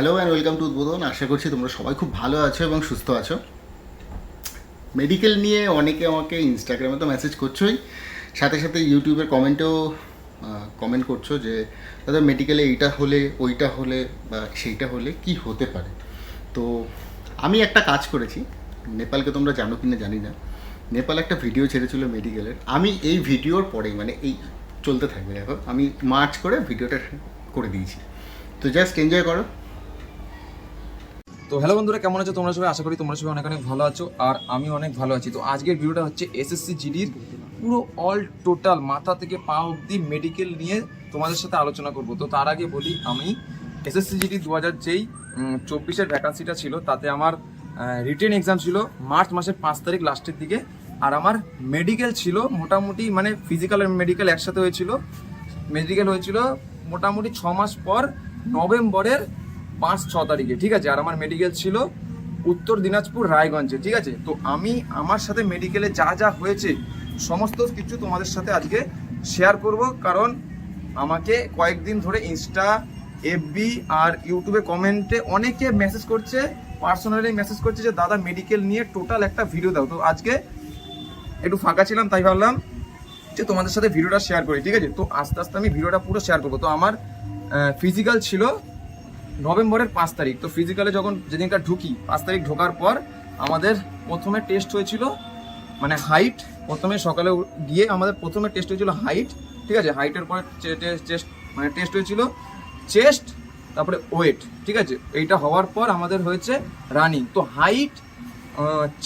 Hello and welcome to উদ্বোধন আশা করছি তোমরা সবাই খুব ভালো আছো এবং সুস্থ আছো। মেডিকেল নিয়ে অনেকে আমাকে ইনস্টাগ্রামে তো মেসেজ করছোই। সাথে সাথে ইউটিউবের কমেন্টেও কমেন্ট করছ যে, দাদা মেডিকেলে এইটা হলে, ওইটা হলে বা সেইটা হলে কি হতে পারে? তো আমি একটা কাজ করেছি। নেপালকে তোমরা জানো কি না জানি না। নেপাল একটা ভিডিও ছেড়েছিল মেডিকেলের আমি এই ভিডিওর পরেই মানে এই চলতে থাকবে, দেখো। আমি মার্চ করে ভিডিওটা করে দিয়েছি। তো জাস্ট এনজয় করো। তো হ্যালো বন্ধুরা, কেমন আছো? তোমরা সবাই? আশা করি তোমরা সবাই অনেক অনেক ভালো আছো, আর আমি অনেক ভালো আছি। তো আজকের ভিডিওটা হচ্ছে এসএসসি জিডির পুরো অল টোটাল মাথা থেকে পা অবধি মেডিকেল নিয়ে তোমাদের সাথে আলোচনা করব। তো তার আগে বলি, আমি এসএসসি জিডি দু হাজার যেই চব্বিশের ভ্যাকান্সিটা ছিল, তাতে আমার রিটেন এক্সাম ছিল মার্চ মাসের পাঁচ তারিখ লাস্টের দিকে, আর আমার মেডিকেল ছিল মোটামুটি মানে ফিজিক্যাল আর মেডিকেল একসাথে হয়েছিল। মেডিকেল হয়েছিল মোটামুটি ছ মাস পর নভেম্বরের পাঁচ, ছ তারিখে, ঠিক আছে? আর আমার মেডিকেল ছিল উত্তর দিনাজপুর, রায়গঞ্জে, ঠিক আছে? তো আমি আমার সাথে মেডিকেলে যা যা হয়েছে, সমস্ত কিছু তোমাদের সাথে আজকে শেয়ার করব। কারণ আমাকে কয়েকদিন ধরে ইনস্টা এফবি আর ইউটিউবে কমেন্টে অনেকে মেসেজ করছে পার্সোনালি মেসেজ করছে যে, দাদা মেডিকেল নিয়ে টোটাল একটা ভিডিও দাও। তো আজকে একটু ফাঁকা ছিলাম, তাই ভাবলাম যে তোমাদের সাথে ভিডিওটা শেয়ার করি, ঠিক আছে? তো আস্তে আস্তে আমি ভিডিওটা পুরো শেয়ার করব। তো আমার ফিজিক্যাল ছিল নভেম্বরের পাঁচ তারিখ। তো ফিজিক্যালে যখন যেদিনকার ঢুকি, পাঁচ তারিখ ঢোকার পর আমাদের প্রথমে টেস্ট হয়েছিল মানে হাইট প্রথমে সকালে গিয়ে আমাদের প্রথমে টেস্ট হয়েছিল হাইট ঠিক আছে? হাইটের পরে টেস্ট মানে টেস্ট হয়েছিল চেস্ট তারপরে ওয়েট ঠিক আছে? এইটা হওয়ার পর আমাদের হয়েছে রানিং তো হাইট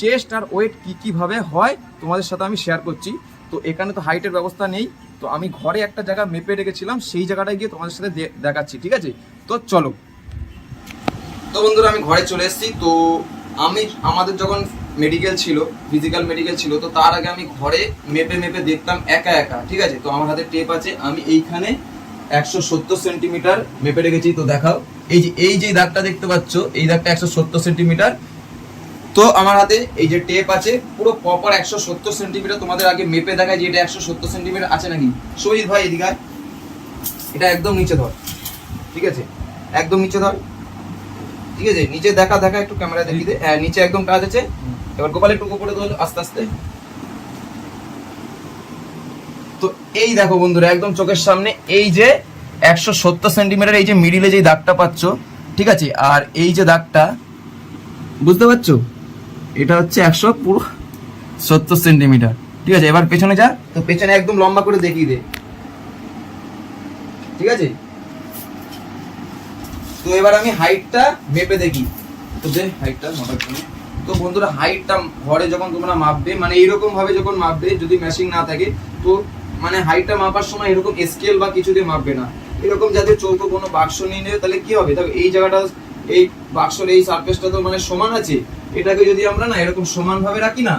চেস্ট আর ওয়েট কী কীভাবে হয় তোমাদের সাথে আমি শেয়ার করছি। তো এখানে তো হাইটের ব্যবস্থা নেই। তো আমি ঘরে একটা জায়গা মেপে রেখেছিলাম, সেই জায়গাটায় গিয়ে তোমাদের সাথে দেখাচ্ছি, ঠিক আছে? তো চলো। তো বন্ধুরা, আমি ঘরে চলে এসেছি। তো আমি, আমাদের যখন মেডিকেল ছিল ফিজিক্যাল মেডিকেল ছিল, তো তার আগে আমি ঘরে মেপে মেপে দেখতাম একা একা, ঠিক আছে? তো আমার হাতে টেপ আছে, আমি এইখানে একশো সত্তর সেন্টিমিটার মেপে রেখেছি, তো দেখাও। এই যে এই যে দাগটা দেখতে পাচ্ছ, এই দাগটা একশো সত্তর সেন্টিমিটার তো আমার হাতে এই যে টেপ আছে, পুরো প্রপার একশো সত্তর সেন্টিমিটার তোমাদের আগে মেপে দেখায় যে এটা একশো সত্তর সেন্টিমিটার আছে নাকি? শহীদ ভাই, এদিকে। এটা একদম নিচে ধর, ঠিক আছে? একদম নিচে ধর। ঠিক আছে নিচে দেখা দেখা একটু ক্যামেরা দেখি দে। হ্যাঁ নিচে একদম কাজ আছে। এবার গোপাল একটু উপরে ধর আস্তে আস্তে। তো এই দেখো বন্ধুরা একদম চোখের সামনে এই যে একশো সত্তর সেন্টিমিটার এই যে মিডিলে যে দাগটা পাচ্ছ ঠিক আছে? আর এই যে দাগটা বুঝতে পারছ? এটা হচ্ছে একশো পুরো সত্তর সেন্টিমিটার ঠিক আছে? এবার পেছনে যা। তো পেছনে একদম লম্বা করে দেখিয়ে দে। ঠিক আছে? তো এবার আমি হাইটটা মেপে দেখি। তো দে হাইটটা মাপার জন্য তো বন্ধুরা হাইটটা ঘরে যখন তোমরা মাপবে মানে এইরকম ভাবে যখন মাপবে, যদি মেশিন না থাকে, তো মানে হাইটটা মাপার সময় এরকম স্কেল বা কিছু দিয়ে মাপবে না। এরকম যাতে চৌকো কোনো বাক্স নিয়ে নেবে তাহলে কি হবে? দেখো, এই জায়গাটা, এই বাক্সর এই সারফেসটা তো মানে সমান আছে। এটাকে যদি আমরা না এরকম সমান ভাবে রাখি না,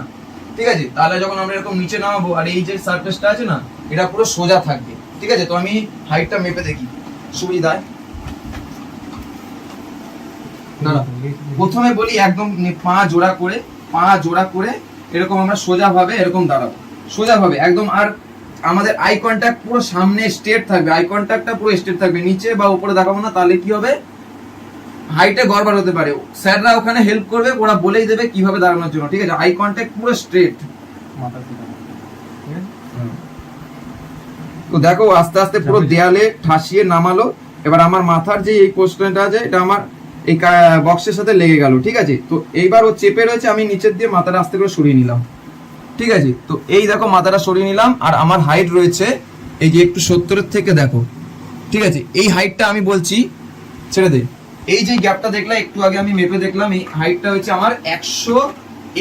ঠিক আছে? তাহলে যখন আমরা এরকম নিচে নামাবো, আর এই যে সারফেসটা আছে না, এটা পুরো সোজা থাকবে। ঠিক আছে? তো আমি হাইটটা মেপে দেখি। সুবিধায় প্রথমে বলি একদম পা জোড়া করে পা জোড়া করে এরকম আমরা সোজা ভাবে এরকম দাঁড়াবো। সোজা ভাবে একদম আর আমাদের আই কন্ট্যাক্ট পুরো সামনে স্ট্রেট থাকবে। আই কন্ট্যাক্টটা পুরো স্ট্রেট থাকবে। নিচে বা উপরে দেখাবো না তাহলে কি হবে? হাইটে গড়বড় হতে পারে। স্যাররা ওখানে হেল্প করবে ওরা বলেই দেবে কীভাবে দাঁড়ানোর জন্য। ঠিক আছে? আই কন্ট্যাক্ট পুরো স্ট্রেট তো দেখো আস্তে আস্তে পুরো দেয়ালে ঠাসিয়ে নামালো। এবার আমার মাথার যে এই পোস্টটা আছে এটা আমার এই বক্সের সাথে লেগে গেল, ঠিক আছে? তো এইবার ও চেপে রয়েছে, আমি নিচের দিয়ে মাথাটা আস্তে করে সরিয়ে নিলাম। ঠিক আছে? তো এই দেখো, মাথাটা সরিয়ে নিলাম, আর আমার হাইট রয়েছে, এই যে একটু সত্তরের থেকে দেখো। ঠিক আছে? এই হাইটটা আমি বলছি, ছেড়ে দে। এই যে গ্যাপটা দেখলাম একটু আগে আমি মেপে দেখলাম, এই হাইটটা হচ্ছে আমার একশো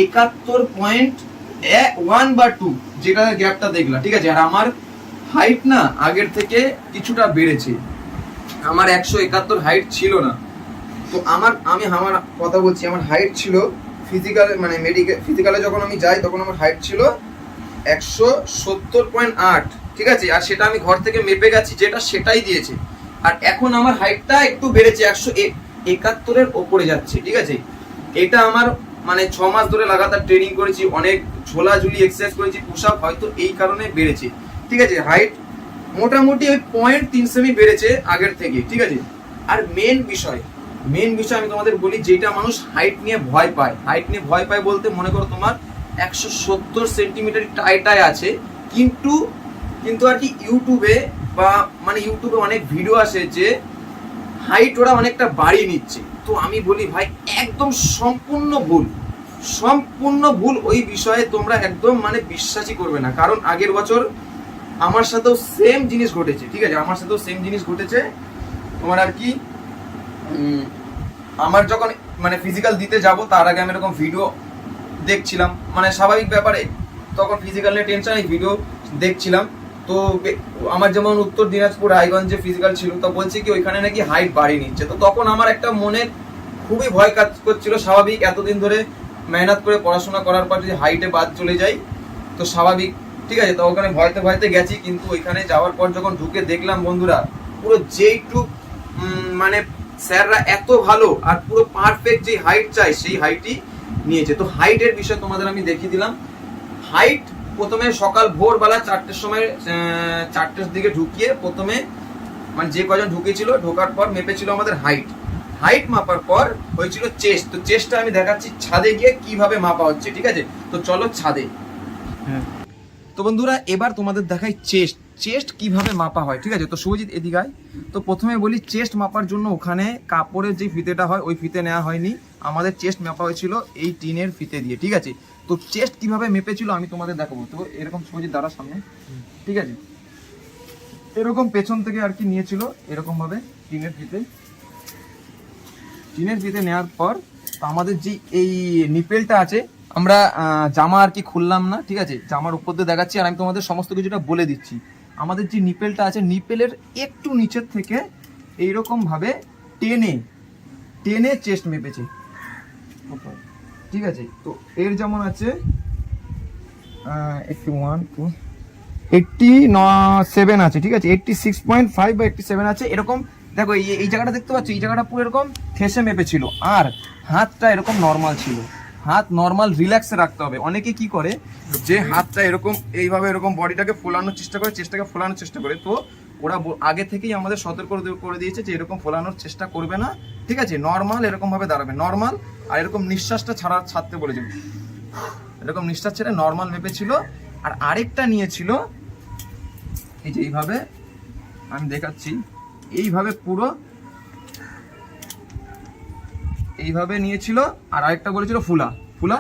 একাত্তর পয়েন্ট ওয়ান বা টু যেটা গ্যাপটা দেখলাম ঠিক আছে? আর আমার হাইট না আগের থেকে কিছুটা বেড়েছে। আমার একশো একাত্তর হাইট ছিল না। তো আমার, আমি আমার কথা বলছি, আমার হাইট ছিল ফিজিক্যাল মানে মেডিকেল ফিজিক্যালে যখন আমি যাই তখন আমার হাইট ছিল একশো সত্তর পয়েন্ট আট, ঠিক আছে? আর সেটা আমি ঘর থেকে মেপে গেছি, যেটা সেটাই দিয়েছে। আর এখন আমার হাইটটা একটু বেড়েছে, একশো একাত্তরের ওপরে যাচ্ছে, ঠিক আছে? এটা আমার মানে ছ মাস ধরে লাগাতার ট্রেনিং করেছি, অনেক ঝোলাঝুলি এক্সারসাইজ করেছি পুশ আপ হয়তো এই কারণে বেড়েছে, ঠিক আছে? হাইট মোটামুটি ওই পয়েন্ট তিন সেমি বেড়েছে আগের থেকে, ঠিক আছে? আর মেন বিষয় মেন বিষয় আমি তোমাদের বলি, যেটা মানুষ হাইট নিয়ে ভয় পায়। হাইট নিয়ে ভয় পায় বলতে মনে করো তোমার একশো সত্তর সেন্টিমিটার টাইটায় আছে। কিন্তু কিন্তু আর কি ইউটিউবে বা মানে ইউটিউবে অনেক ভিডিও আসে যে হাইট ওরা অনেকটা বাড়িয়ে নিচ্ছে। তো আমি বলি ভাই, একদম সম্পূর্ণ ভুল। সম্পূর্ণ ভুল ওই বিষয়ে তোমরা একদম মানে বিশ্বাসই করবে না। কারণ আগের বছর আমার সাথেও সেম জিনিস ঘটেছে, ঠিক আছে? আমার সাথেও সেম জিনিস ঘটেছে। তোমার আর কি আমার যখন মানে ফিজিক্যাল দিতে যাব, তার আগে আমি এরকম ভিডিও দেখছিলাম। মানে স্বাভাবিক ব্যাপারে, তখন ফিজিক্যাল নিয়ে টেনশন এই ভিডিও দেখছিলাম। তো আমার যেমন উত্তর দিনাজপুর রায়গঞ্জে ফিজিক্যাল ছিল, তো বলছে কি ওইখানে নাকি হাইট বাড়িয়ে নিচ্ছে। তো তখন আমার একটা মনে খুবই ভয় কাজ করছিল, স্বাভাবিক এতদিন ধরে মেহনত করে পড়াশোনা করার পর যদি হাইটে বাদ চলে যাই, তো স্বাভাবিক। ঠিক আছে, তো ওখানে ভয়তে ভয়তে গেছি, কিন্তু ওইখানে যাওয়ার পর যখন ঢুকে দেখলাম বন্ধুরা, পুরো যেইটুক মানে স্যাররা এত ভালো আর পুরো পারফেক্ট যে হাইট চাই, সেই হাইটই নিয়েছে। তো হাইটের বিষয় তোমাদের আমি দেখিয়ে দিলাম। হাইট প্রথমে সকাল ভোরবেলা চারটের সময় চারটের দিকে ঢুকিয়ে প্রথমে মানে যে কজন ঢুকেছিল, ঢোকার পর মেপেছিল আমাদের হাইট হাইট মাপার পর হয়েছিল চেস্ট তো চেস্টটা আমি দেখাচ্ছি ছাদে গিয়ে কীভাবে মাপা হচ্ছে, ঠিক আছে? তো চলো ছাদে। তো বন্ধুরা, এবার তোমাদের দেখাই চেস্ট। চেস্ট কীভাবে মাপা হয়, ঠিক আছে? তো শুভজিৎ, এদিকে আয়। তো প্রথমে বলি, চেস্ট মাপার জন্য ওখানে কাপড়ের যে ফিতেটা হয়, ওই ফিতে নেওয়া হয়নি। আমাদের চেস্ট মাপা হয়েছিল এই টিনের ফিতে দিয়ে, ঠিক আছে? তো চেস্ট কীভাবে মেপেছিল আমি তোমাদের দেখাবো। তো এরকম শুভজিৎ দাঁড়া সামনে, ঠিক আছে? এরকম পেছন থেকে আর কি নিয়েছিল এরকম ভাবে টিনের ফিতে। টিনের ফিতে নেওয়ার পর আমাদের যে এই নিপেলটা আছে আমরা জামা আর কি খুললাম না, ঠিক আছে? জামার উপর দিয়ে দেখাচ্ছি আর আমি তোমাদের সমস্ত কিছুটা বলে দিচ্ছি। আমাদের যে নিপেলটা আছে, নিপেলের একটু নিচের থেকে এইরকম ভাবে টেনে টেনে চেস্ট মেপেছে। ঠিক আছে? তো এর যেমন আছে একটু ওয়ান টু এইটটি ন সেভেন আছে, ঠিক আছে? এইটটি সিক্স পয়েন্ট ফাইভ বা এইটটি সেভেন আছে, এরকম, দেখো, এই এই জায়গাটা দেখতে পাচ্ছ, এই জায়গাটা পুরো এরকম ঠেসে মেপে ছিল আর হাতটা এরকম নর্মাল ছিল। হাত নর্মাল রিল্যাক্সে রাখতে হবে। অনেকে কি করে? যে হাতটা এরকম, এইভাবে এরকম বডিটাকে ফোলানোর চেষ্টা করে, চেষ্টাকে ফোলানোর চেষ্টা করে। তো ওরা আগে থেকেই আমাদের সতর্ক করে দিয়েছে যে এরকম ফোলানোর চেষ্টা করবে না। ঠিক আছে? নর্মাল এরকম ভাবে দাঁড়াবে। নর্মাল আর এরকম নিঃশ্বাসটা ছাড়া ছাড়তে বলেছে এরকম নিঃশ্বাস ছেড়ে নর্মাল মেপেছিল। আর আরেকটা নিয়েছিল, এই যে এইভাবে, আমি দেখাচ্ছি। এইভাবে পুরো এইভাবে নিয়েছিল, আর আরেকটা বলেছিল ফুলা। ফুলা?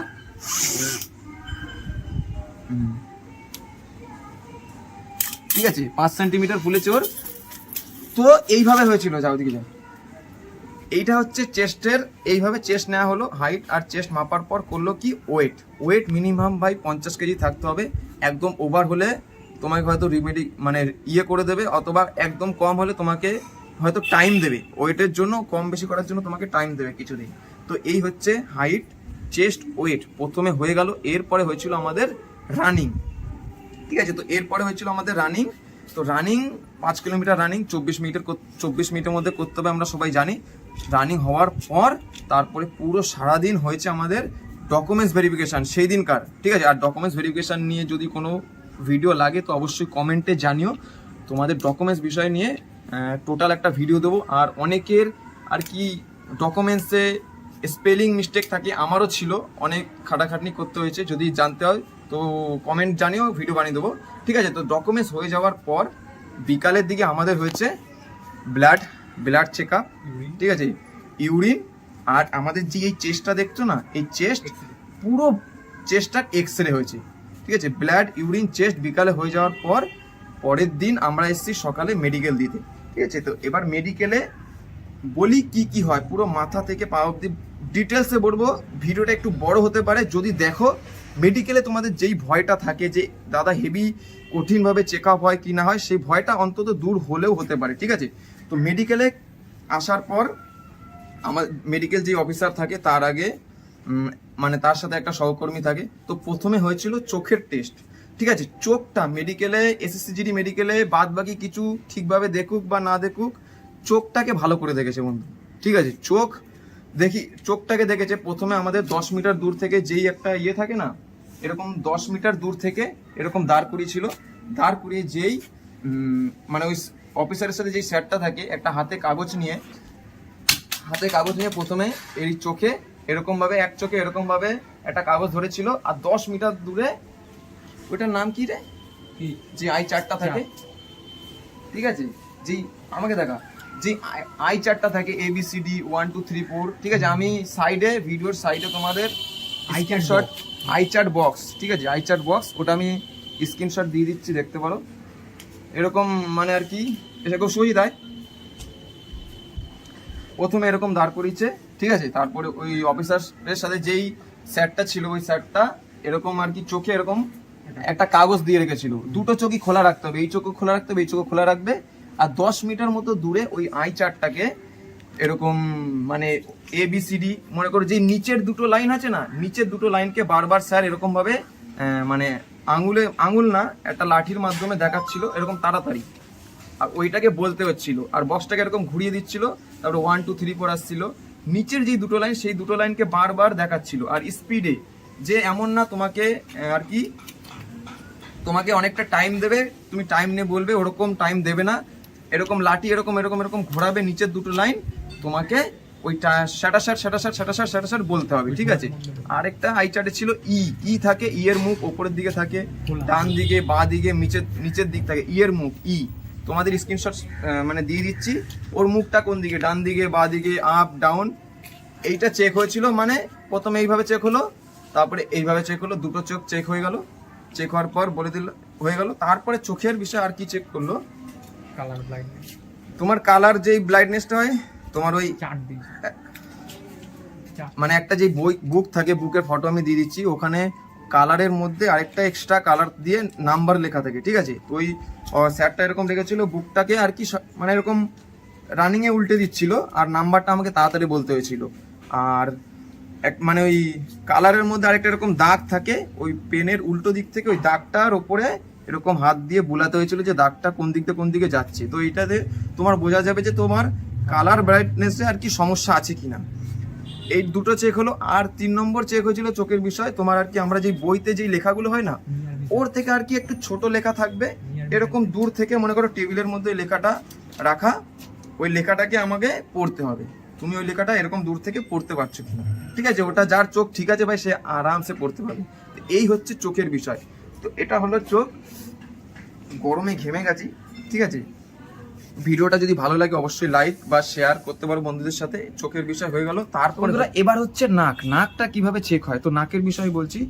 ঠিক আছে, পাঁচ সেন্টিমিটার ফুলেছে ওর তো এইভাবে হয়েছিল, যাও দিকে যাও। এইটা হচ্ছে চেস্টের, এইভাবে চেস্ট নেওয়া হলো হাইট আর চেস্ট মাপার পর করল কি? ওয়েট ওয়েট মিনিমাম ভাই পঞ্চাশ কেজি থাকতে হবে। একদম ওভার হলে তোমাকে হয়তো রিমেডি মানে ইয়ে করে দেবে, অথবা একদম কম হলে তোমাকে হয়তো টাইম দেবে। ওয়েটের জন্য, কম বেশি করার জন্য তোমাকে টাইম দেবে কিছুদিন। তো এই হচ্ছে হাইট চেস্ট ওয়েট প্রথমে হয়ে গেল, এরপরে হয়েছিল আমাদের রানিং ঠিক আছে? তো এরপরে হয়েছিল আমাদের রানিং তো রানিং পাঁচ কিলোমিটার রানিং চব্বিশ মিনিটের চব্বিশ মিনিটের মধ্যে করতে হবে আমরা সবাই জানি। রানিং হওয়ার পর, তারপরে পুরো সারাদিন হয়েছে আমাদের ডকুমেন্টস ভেরিফিকেশান সেই দিনকার ঠিক আছে? আর ডকুমেন্টস ভেরিফিকেশান নিয়ে যদি কোনো ভিডিও লাগে, তো অবশ্যই কমেন্টে জানিও। তোমাদের ডকুমেন্টস বিষয় নিয়ে টোটাল একটা ভিডিও দেবো। আর অনেকের আর কি ডকুমেন্টসে স্পেলিং মিস্টেক থাকে আমারও ছিল। অনেক খাটাখাটনি করতে হয়েছে যদি জানতে হয় তো কমেন্ট জানিয়েও ভিডিও বানিয়ে দেবো। ঠিক আছে তো ডকুমেন্টস হয়ে যাওয়ার পর বিকালের দিকে আমাদের হয়েছে ব্লাড ব্লাড চেক আপ ঠিক আছে? ইউরিন আর আমাদের যে এই চেস্টটা দেখছ না এই চেস্ট পুরো চেস্টটার এক্স রে হয়েছে। ঠিক আছে? ব্লাড ইউরিন চেস্ট বিকালে হয়ে যাওয়ার পর পরের দিন আমরা এসেছি সকালে মেডিকেল দিতে। ঠিক আছে? তো এবার মেডিকেলে বলি কি কি হয়। পুরো মাথা থেকে পা অব্দি ডিটেলসে বলব। ভিডিওটা একটু বড় হতে পারে। যদি দেখো মেডিকেলে তোমাদের যেই ভয়টা থাকে যে, দাদা হেভি কঠিনভাবে চেক আপ হয় কি না হয়? সেই ভয়টা অন্তত দূর হলেও হতে পারে। ঠিক আছে? তো মেডিকেলে আসার পর আমার মেডিকেল যে অফিসার থাকে, তার আগে মানে তার সাথে একটা সহকর্মী থাকে। তো প্রথমে হয়েছিল চোখের টেস্ট ঠিক আছে, চোখটা মেডিকেলে এসএসসিজিডি মেডিকেলে বাদ বাকি কিছু ঠিকভাবে দেখুক বা না দেখুক, চোখটাকে ভালো করে দেখেছে বন্ধু। ঠিক আছে, চোখ দেখি, চোখটাকে দেখেছে। প্রথমে আমাদের দশ মিটার দূর থেকে যেই একটা ইয়ে থাকে না, এরকম দশ মিটার দূর থেকে এরকম দাঁড় করিয়েছিল। দাঁড় করিয়ে যেই মানে ওই অফিসারের সাথে যেই স্যারটা থাকে, একটা হাতে কাগজ নিয়ে, হাতে কাগজ নিয়ে প্রথমে এই চোখে এরকমভাবে, এক চোখে এরকমভাবে একটা কাগজ ধরেছিল। আর দশ মিটার দূরে ওইটার নাম কি রে? যে আই চারটা থাকে। ঠিক আছে? জি আমাকে দেখা। যে আই চারটা থাকে A B C D one two three four ঠিক আছে? আমি সাইডে ভিডিওর সাইডে তোমাদের স্ক্রিনশট আই চার্ট বক্স ঠিক আছে? আই চার্ট বক্স ওটা আমি স্ক্রিনশট দিয়ে দিচ্ছি দেখতে পারো। এরকম মানে আর কি এরকম সই দেয় প্রথমে এরকম দাঁড় করিয়েছে ঠিক আছে? তারপরে ওই অফিসারের সাথে যেই স্যারটা ছিল ওই স্যারটা এরকম আর কি চোখে এরকম একটা কাগজ দিয়ে রেখেছিল। দুটো চোখই খোলা রাখতে হবে। এই চোখও খোলা রাখতে হবে এই চোখও খোলা রাখবে আর দশ মিটার মতো দূরে ওই আই চারটাকে এরকম মানে এ বি সি ডি মনে করো যে নিচের দুটো লাইন আছে না নিচের দুটো লাইনকে বারবার স্যার এরকম ভাবে মানে আঙুলে আঙুল না একটা লাঠির মাধ্যমে দেখাচ্ছিল এরকম তাড়াতাড়ি। আর ওইটাকে বলতে হচ্ছিল। আর বক্সটাকে এরকম ঘুরিয়ে দিচ্ছিল তারপরে ওয়ান টু থ্রি ফোর আসছিল। নিচের যে দুটো লাইন সেই দুটো লাইনকে বারবার দেখাচ্ছিল। আর স্পিডে যে এমন না তোমাকে আর কি তোমাকে অনেকটা টাইম দেবে, তুমি টাইম নিয়ে বলবে, ওরকম টাইম দেবে না। এরকম লাঠি, এরকম এরকম এরকম ঘোরাবে নিচের দুটো লাইন তোমাকে ওইটা স্যাটাসার স্যাটাসার স্যাটাসার স্যাটাসার বলতে হবে, ঠিক আছে? আরেকটা আই চার্টে ছিল ই ই থাকে ই এর মুখ ওপরের দিকে থাকে, ডান দিকে, বা দিকে, নিচের নিচের দিক থাকে ই এর মুখ ই তোমাদের স্ক্রিনশট মানে দিয়ে দিচ্ছি, ওর মুখটা কোন দিকে? ডান দিকে, বা দিকে আপ ডাউন এইটা চেক হয়েছিল মানে প্রথমে এইভাবে চেক হলো, তারপরে এইভাবে চেক হলো, দুটো চোখ চেক হয়ে গেল। চেক হওয়ার পর বলে দিল হয়ে গেল। তারপরে চোখের বিষয় আর কি চেক করল? কালার ব্লাইন্ডনেস তোমার কালার যেই ব্লাইটনেসটা হয় তোমার ওই মানে একটা যে বই বুক থাকে বুকের ফটো আমি দিয়ে দিচ্ছি ওখানে কালারের মধ্যে আরেকটা এক্সট্রা কালার দিয়ে নাম্বার লেখা থাকে ঠিক আছে? তো ওই স্যারটা এরকম রেখেছিল বুকটাকে আর কি মানে এরকম রানিংয়ে উল্টে দিচ্ছিল আর নাম্বারটা আমাকে তাড়াতাড়ি বলতে হয়েছিল। আর এক মানে ওই কালারের মধ্যে আরেকটা এরকম দাগ থাকে, ওই পেনের উল্টো দিক থেকে ওই দাগটার ওপরে এরকম হাত দিয়ে বোলাতে হয়েছিল যে দাগটা কোন দিক থেকে কোন দিকে যাচ্ছে। তো এইটাতে তোমার বোঝা যাবে যে তোমার কালার ব্রাইটনেসে আর কি সমস্যা আছে কিনা। এই দুটো চেক হলো, আর তিন নম্বর চেক হয়েছিল চোখের বিষয়, তোমার আর কি আমরা যে বইতে যেই লেখাগুলো হয় না, ওর থেকে আর কি একটু ছোট লেখা থাকবে। এরকম দূর থেকে মনে করো টেবিলের মধ্যে লেখাটা রাখা, ওই লেখাটাকে আমাকে পড়তে হবে। তুমি ওই লেখাটা এরকম দূর থেকে পড়তে পারছ কিনা? ঠিক আছে ওটা যার চোখ ঠিক আছে ভাই সে আরামসে পড়তে পারবে। তো এই হচ্ছে চোখের বিষয়। তো এটা হলো চোখ। গরমে ঘেমে গেছি ঠিক আছে? ভিডিওটা যদি ভালো লাগে অবশ্যই লাইক বা শেয়ার করতে পারো বন্ধুদের সাথে। চোখের বিষয় হয়ে গেল তারপর এবার হচ্ছে নাক। নাকটা কীভাবে চেক হয়? তো নাকের বিষয় বলছি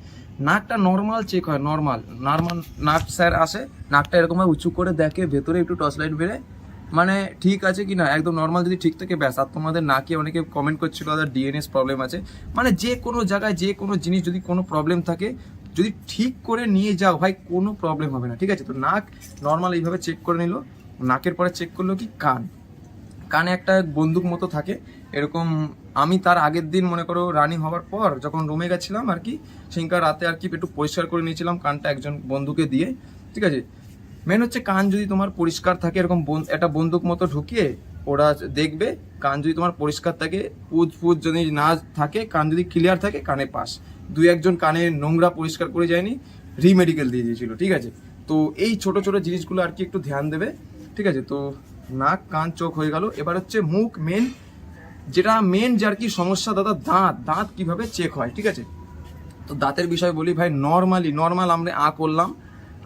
নাকটা নর্মাল চেক হয় নর্মাল নর্মাল নাক স্যার আসে নাকটা এরকম ভাবে উঁচু করে দেখে ভেতরে একটু টর্চ লাইট বেড়ে মানে ঠিক আছে কি না? একদম নর্মাল যদি ঠিক থাকে, ব্যাস। আর তোমাদের নাকে অনেকে কমেন্ট করছিল তাদের ডিএনএস প্রবলেম আছে। মানে যে কোনো জায়গায়, যে কোনো জিনিস যদি কোনো প্রবলেম থাকে, যদি ঠিক করে নিয়ে যাও, ভাই, কোনো প্রবলেম হবে না, ঠিক আছে? তো নাক নর্মাল এইভাবে চেক করে নিল। নাকের পরে চেক করল কি? কান। কানে একটা বন্দুক মতো থাকে। এরকম আমি তার আগের দিন, মনে করো, রানিং হওয়ার পর যখন রুমে গেছিলাম আর কি, সেখানকার রাতে আর কি একটু পরিষ্কার করে নিয়েছিলাম কানটা একজন বন্ধুকে দিয়ে, ঠিক আছে? মেন হচ্ছে কান যদি তোমার পরিষ্কার থাকে, এরকম একটা বন্দুক মতো ঢুকিয়ে ওরা দেখবে, কান যদি তোমার পরিষ্কার থাকে, পুজ পুজ যদি না থাকে, কান যদি ক্লিয়ার থাকে, কানে পাস। দুই একজন কানে নোংরা পরিষ্কার করে যায়নি রিমেডিকেল দিয়ে দিয়েছিল, ঠিক আছে? তো এই ছোট ছোট জিনিসগুলো আর কি একটু ধ্যান দেবে, ঠিক আছে? তো নাক, কান, চোখ হয়ে গেল। এবার হচ্ছে মুখ মেন যেটা মেন যার কি সমস্যা, দাদা, দাঁত। দাঁত কীভাবে চেক হয়, ঠিক আছে? তো দাঁতের বিষয় বলি, ভাই নর্মালি নর্মাল আমরা আ করলাম।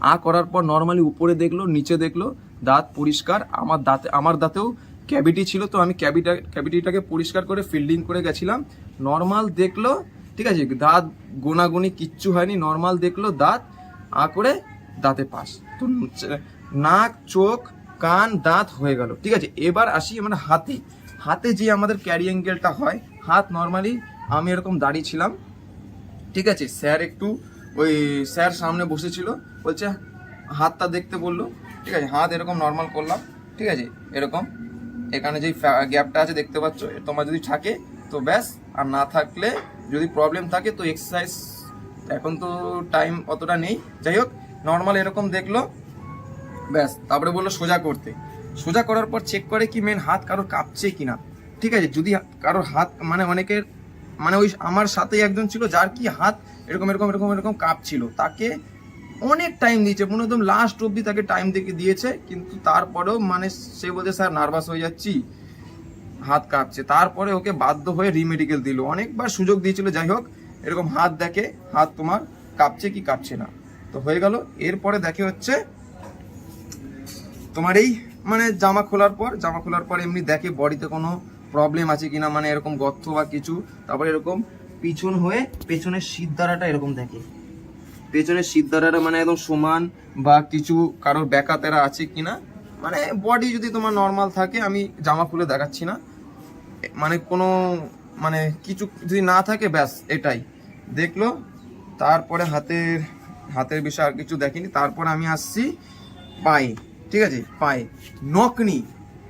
আ করার পর নর্মালি উপরে দেখল, নিচে দেখল, দাঁত পরিষ্কার, আমার দাঁতে আমার দাঁতেও ক্যাভিটি ছিল, তো আমি ক্যাভিটা ক্যাভিটিটাকে পরিষ্কার করে ফিল্ডিং করে গেছিলাম। নর্মাল দেখল, ঠিক আছে, দাঁত গোনাগুনি কিচ্ছু হয়নি নর্মাল দেখল, দাঁত আ করে দাঁতে পাস তো নাক, চোখ, কান, দাঁত হয়ে গেল, ঠিক আছে। এবার আসি আমরা হাতে। হাতে যে আমাদের ক্যারি অ্যাঙ্গেলটা হয়, হাত নর্মালি আমি এরকম দাঁড়িয়ে ছিলাম, ঠিক আছে। স্যার একটু ওই স্যার সামনে বসেছিল বলছে, হাতটা দেখতে বলল, ঠিক আছে, হাত এরকম নর্মাল করলাম, ঠিক আছে, এরকম। এখানে যেই গ্যাপটা আছে দেখতে পাচ্ছ তোমার যদি থাকে, তো ব্যাস, আর না থাকলে যদি প্রবলেম থাকে, তো এক্সারসাইজ এখন তো টাইম অতটা নেই। যাই হোক নর্মাল এরকম দেখল, ব্যাস, তারপরে বলল সোজা করতে। সোজা করার পর চেক করে কি মেন হাত কারোর কাঁপছে কিনা। ঠিক আছে, যদি কারোর হাত মানে অনেকের মানে ওই আমার সাথে একজন ছিল, যার কি হাত এরকম এরকম এরকম এরকম কাঁপছিল, তাকে অনেক টাইম দিয়েছে, মনে একদম লাস্ট অবধি তাকে টাইম দেখে দিয়েছে, কিন্তু তারপরেও মানে সে বলছে, স্যার নার্ভাস হয়ে যাচ্ছি, হাত কাঁপছে। তারপরে ওকে বাধ্য হয়ে রিমেডিকেল দিল। অনেকবার সুযোগ দিয়েছিল, যাই হোক, এরকম হাত দেখে, হাত তোমার কাঁপছে কি কাঁপছে না। তো হয়ে গেল, এরপরে দেখে হচ্ছে, তোমার এই মানে জামা খোলার পর, জামা খোলার পর এমনি দেখে বডিতে কোনো প্রবলেম আছে কিনা মানে এরকম গর্ত বা কিছু, তারপরে এরকম পিছন হয়ে পেছনের সিদ্ধারাটা এরকম দেখে। পেছনের সিদ্ধারাটা মানে একদম সমান বা কিছু কারোর ব্যাকাতেরা আছে কিনা? মানে বডি যদি তোমার নর্মাল থাকে, আমি জামা খুলে দেখাচ্ছি না। মানে কোনো মানে কিছু যদি না থাকে, ব্যাস, এটাই। দেখল, তারপরে হাতের হাতের বিষয় আর কিছু দেখিনি। তারপরে আমি আসছি পায়ে, ঠিক আছে? পায়ে। নকনি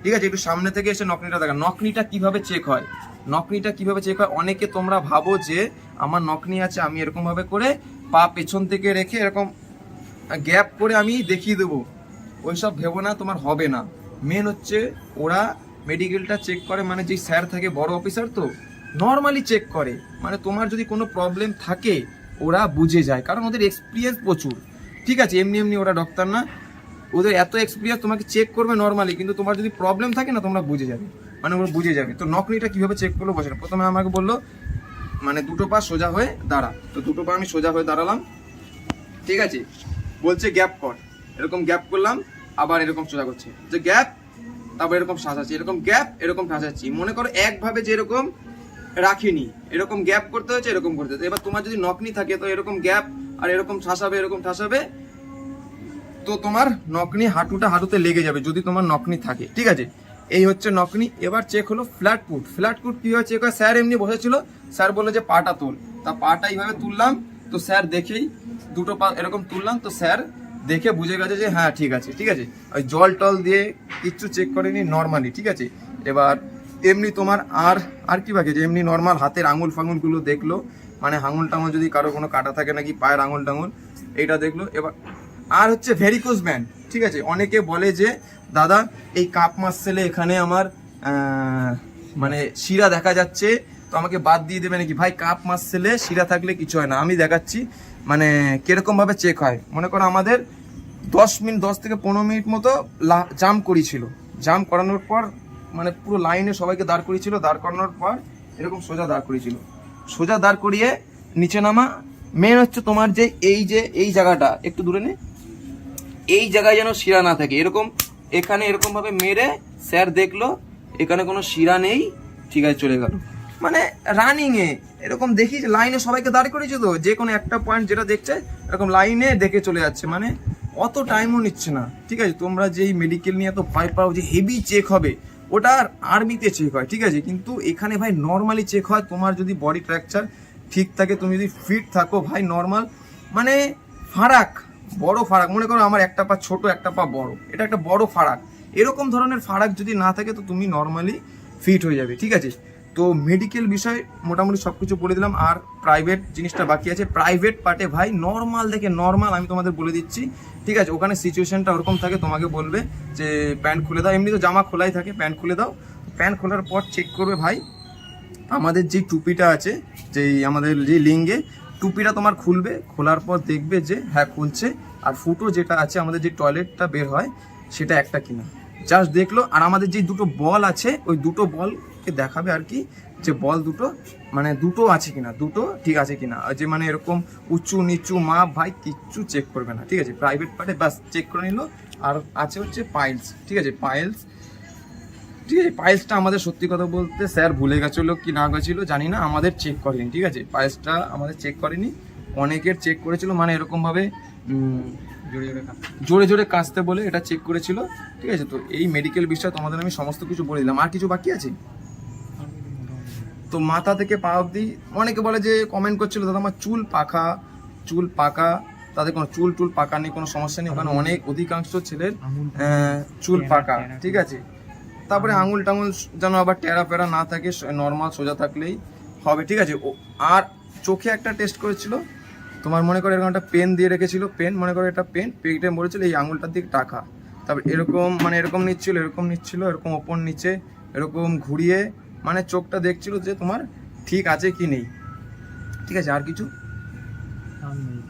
ঠিক আছে? একটু সামনে থেকে এসে নকনিটা দেখা। নকনিটা কীভাবে চেক হয়? নকনিটা কীভাবে চেক হয়? অনেকে তোমরা ভাবো যে আমার নকনি আছে, আমি এরকম ভাবে করে পা পেছন থেকে রেখে এরকম গ্যাপ করে আমি দেখিয়ে দেবো। ওইসব ভেবো না তোমার হবে না। মেন হচ্ছে ওরা মেডিকেলটা চেক করে মানে যেই স্যার থাকে, বড় অফিসার তো নর্মালি চেক করে। মানে তোমার যদি কোনো প্রবলেম থাকে, ওরা বুঝে যায়। কারণ ওদের এক্সপিরিয়েন্স প্রচুর। ঠিক আছে, এমনি এমনি ওরা ডক্টর না। ওদের এত এক্সপিরিয়েন্স তোমাকে চেক করবে নর্মালি কিন্তু তোমার যদি প্রবলেম থাকে না, তোমরা বুঝে যাবে। মানে ওরা বুঝে যাবে। তো নকরিটা কীভাবে চেক করল বসে। প্রথমে আমাকে বলল মানে দুটো পা সোজা হয়ে দাঁড়া। তো দুটো পা আমি সোজা হয়ে দাঁড়ালাম। ঠিক আছে? বলছে গ্যাপ কর। এরকম গ্যাপ করলাম, আবার এরকম সোজা করছে। যে গ্যাপ তারপর এরকম সাজাচ্ছি এরকম গ্যাপ এরকম সাজাচ্ছি মনে করো একভাবে যে এরকম রাখিনি। এরকম গ্যাপ করতে হচ্ছে এরকম করতে হচ্ছে এবার তোমার যদি নকনি থাকে, তো এরকম গ্যাপ আর এরকম ঠাসাবে এরকম ঠাসাবে, তো তোমার নকনি হাঁটুটা হাঁটুতে লেগে যাবে যদি তোমার নকনি থাকে। ঠিক আছে? এই হচ্ছে নকনি। এবার চেক হলো ফ্ল্যাট ফুট ফ্ল্যাট ফুট কি হয় চেক হয় স্যার এমনি বসেছিল। স্যার বলল যে পাটা তোল। তা পাটা এইভাবে তুললাম। তো স্যার দেখেই দুটো পা এরকম তুললাম। তো স্যার দেখে বুঝে গেছে যে হ্যাঁ ঠিক আছে ঠিক আছে। ওই জল টল দিয়ে কিচ্ছু চেক করেনি নর্মালি ঠিক আছে। এবার এমনি তোমার আর আর কি বাকি যে এমনি নর্মাল হাতের আঙুল ফাঙুলগুলো দেখল। মানে আঙুল টাঙুল যদি কারও কোনো কাটা থাকে নাকি, পায়ের আঙুল টাঙুল, এইটা দেখল। এবার আর হচ্ছে ভেরিকোজ ব্যান্ড ঠিক আছে? অনেকে বলে যে, দাদা, এই কাপ মাসেলে এখানে আমার মানে শিরা দেখা যাচ্ছে। তো আমাকে বাদ দিয়ে দেবে নাকি? ভাই কাপ মাসেলে শিরা থাকলে কিছু হয় না। আমি দেখাচ্ছি। মানে কীরকম ভাবে চেক হয়? মনে করো আমাদের দশ মিনিট, দশ থেকে পনেরো মিনিট মতো জাম করিয়েছিল জাম করানোর পর মানে পুরো লাইনে সবাইকে দাঁড় করিয়েছিল। দাঁড় করানোর পর এরকম সোজা দাঁড় করিয়েছিল। সোজা দাঁড় করিয়ে নিচে নামা। মেন হচ্ছে তোমার যে এই যে, এই জায়গাটা। একটু দূরে নে। এই জায়গায় যেন শিরা না থাকে। এরকম এখানে এরকম ভাবে মেরে স্যার দেখল, এখানে কোনো শিরা নেই, ঠিক আছে, চলে গেল। মানে রানিং এ, এরকম দেখি লাইনে সবাইকে দাঁড় করেছে তো, যে কোনো একটা পয়েন্ট যেটা দেখছে, এরকম লাইনে দেখে চলে যাচ্ছে। মানে অত টাইমও নিচ্ছে না, ঠিক আছে? তোমরা যেই মেডিকেল নিয়ে এত ভয় পাও যে হেভি চেক হবে, ওটা আর্মিতে চেক হয়, ঠিক আছে? কিন্তু এখানে ভাই নর্মালি চেক হয়, তোমার যদি বডি স্ট্রাকচার ঠিক থাকে, তুমি যদি ফিট থাকো, ভাই নর্মাল মানে ফারাক। বড় ফারাক। মনে করো আমার একটা পা ছোট, একটা পা বড়। এটা একটা বড় ফারাক। এরকম ধরনের ফারাক যদি না থাকে, তো তুমি নর্মালি ফিট হয়ে যাবে, ঠিক আছে? তো মেডিকেল বিষয় মোটামুটি সব কিছু বলে দিলাম। আর প্রাইভেট জিনিসটা বাকি আছে। প্রাইভেট পার্টে ভাই নর্মাল দেখে নর্মাল আমি তোমাদের বলে দিচ্ছি, ঠিক আছে? ওখানে সিচুয়েশনটা ওরকম থাকে, তোমাকে বলবে যে প্যান্ট খুলে দাও। এমনি তো জামা খোলাই থাকে, প্যান্ট খুলে দাও। প্যান্ট খোলার পর চেক করবে ভাই, আমাদের যে টুপিটা আছে, যেই আমাদের যে লিঙ্গে টুপিটা তোমার খুলবে, খোলার পর দেখবে যে হ্যাঁ খুলছে। আর ফুটো যেটা আছে, আমাদের যে টয়লেটটা বের হয়, সেটা একটা কিনা। জাস্ট দেখল, আর আমাদের যে দুটো বল আছে, ওই দুটো বলকে দেখাবে আর কি, যে বল দুটো মানে দুটো আছে কিনা, দুটো ঠিক আছে কিনা। যে মানে এরকম উঁচু, নিচু মা ভাই, কিচ্ছু চেক করবে না, ঠিক আছে? প্রাইভেট পার্টে বাস চেক করে নিল। আর আছে হচ্ছে পাইলস ঠিক আছে? পাইলস ঠিক আছে পাইলসটা আমাদের সত্যি কথা বলতে স্যার ভুলে গেছিল কি না গেছিল জানি না আমাদের চেক করেনি ঠিক আছে? পায়েসটা আমাদের চেক করেনি অনেকের চেক করেছিল মানে এরকমভাবে জোরে জোরে জোরে জোরে কাঁচতে বলে এটা চেক করেছিল ঠিক আছে? তো এই মেডিকেল বিষয়ে তোমাদের আমি সমস্ত কিছু বলে দিলাম। আর কিছু বাকি আছে? তো মাথা থেকে পা অবধি অনেকে বলে যে কমেন্ট করছিল দাদা আমার চুল পাখা চুল পাকা তাদের কোনো চুল টুল পাকা নেই কোনো সমস্যা নেই। ওখানে অনেক অধিকাংশ ছেলের চুল পাকা ঠিক আছে? তারপরে আঙুল টাঙুল যেন আবার টেরা পেরা না থাকে নর্মাল সোজা থাকলেই হবে ঠিক আছে? ও আর চোখে একটা টেস্ট করেছিল তোমার মনে করো এরকম একটা পেন দিয়ে রেখেছিল পেন মনে করো এটা পেন পেনটা বলেছিল এই আঙুলটার দিকে টাকা। তারপর এরকম মানে এরকম নিচ্ছিল এরকম নিচ্ছিল এরকম ওপর নিচে এরকম ঘুরিয়ে মানে চোখটা দেখছিল যে তোমার ঠিক আছে কি নেই। ঠিক আছে আর কিছু?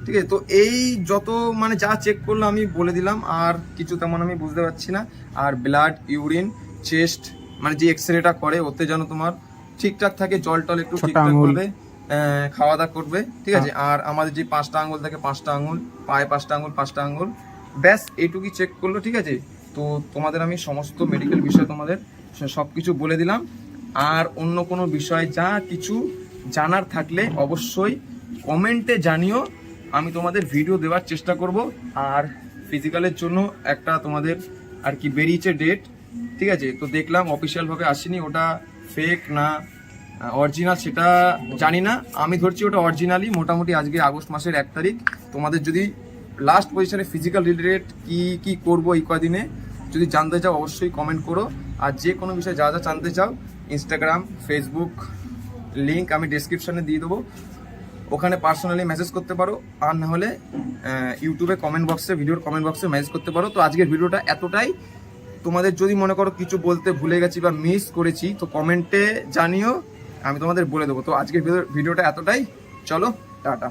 ঠিক আছে তো এই যত মানে যা চেক করল আমি বলে দিলাম আর কিছু তেমন আমি বুঝতে পারছি না। আর ব্লাড ইউরিন চেস্ট মানে যে এক্স রেটা করে ওতে যেন তোমার ঠিকঠাক থাকে জল টল একটু ঠিকঠাক করবে খাওয়া দাওয়া করবে ঠিক আছে? আর আমাদের যে পাঁচটা আঙুল থাকে পাঁচটা আঙুল পায়ে পাঁচটা আঙুল পাঁচটা আঙুল ব্যাস এইটুকুই চেক করল ঠিক আছে? তো তোমাদের আমি সমস্ত মেডিকেল বিষয় তোমাদের সব কিছু বলে দিলাম। আর অন্য কোনো বিষয় যা কিছু জানার থাকলে অবশ্যই কমেন্টে জানিও। আমি তোমাদের ভিডিও দেওয়ার চেষ্টা করব। আর ফিজিক্যালের জন্য একটা তোমাদের আর কি বেরিয়েছে ডেট ঠিক আছে, তো দেখলাম অফিসিয়ালভাবে আসেনি, ওটা ফেক না অরিজিনাল সেটা জানি না। আমি ধরছি ওটা অরিজিনালি মোটামুটি আজকে আগস্ট মাসের এক তারিখ। তোমাদের যদি লাস্ট পজিশনে ফিজিক্যাল রিলেটেড কি কি করব এই কদিনে, যদি জানতে চাও অবশ্যই কমেন্ট করো। আর যে কোনো বিষয়ে যা যা জানতে চাও ইনস্টাগ্রাম ফেসবুক লিঙ্ক আমি ডেসক্রিপশনে দিয়ে দেবো। ওখানে পার্সোনালি মেসেজ করতে পারো, আর না হলে ইউটিউবে কমেন্ট বক্সে ভিডিওর কমেন্ট বক্সে মেসেজ করতে পারো। তো আজকের ভিডিওটা এতটাই। তোমাদের যদি মনে করো কিছু বলতে ভুলে গেছি বা মিস করেছি, তো কমেন্টে জানিও, আমি তোমাদের বলে দেবো। তো আজকের ভিডিও- ভিডিওটা এতটাই। চলো, টাটা।